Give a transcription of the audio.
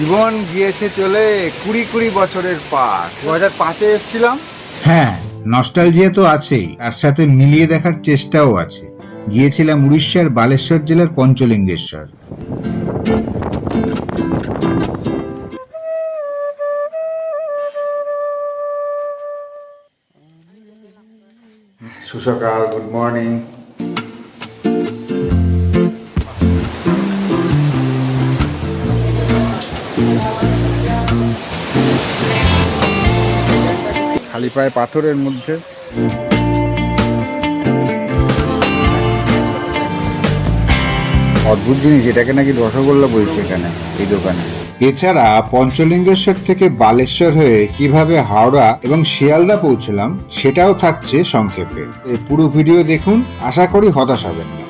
জীবন গিয়েছে চলে কুড়ি কুড়ি বছরের পার। দু হাজার পাঁচে এসেছিলাম। হ্যাঁ নস্টালজিয়া তো আছেই তার সাথে মিলিয়ে দেখার চেষ্টাও আছে। গিয়েছিলাম উড়িষ্যার বালেশ্বর জেলার পঞ্চলিঙ্গেশ্বর। সুসকাল গুড মর্নিং খালি পায়ে পাথরের মধ্যে। অদ্ভুত জিনিস, এটাকে নাকি রসগোল্লা বলছে এখানে, এই দোকানে। এছাড়া পঞ্চলিঙ্গেশ্বর থেকে বালেশ্বর হয়ে কীভাবে হাওড়া এবং শিয়ালদা পৌঁছলাম, সেটাও থাকছে সংক্ষেপে। পুরো ভিডিও দেখুন, আশা করি হতাশ হবেন না।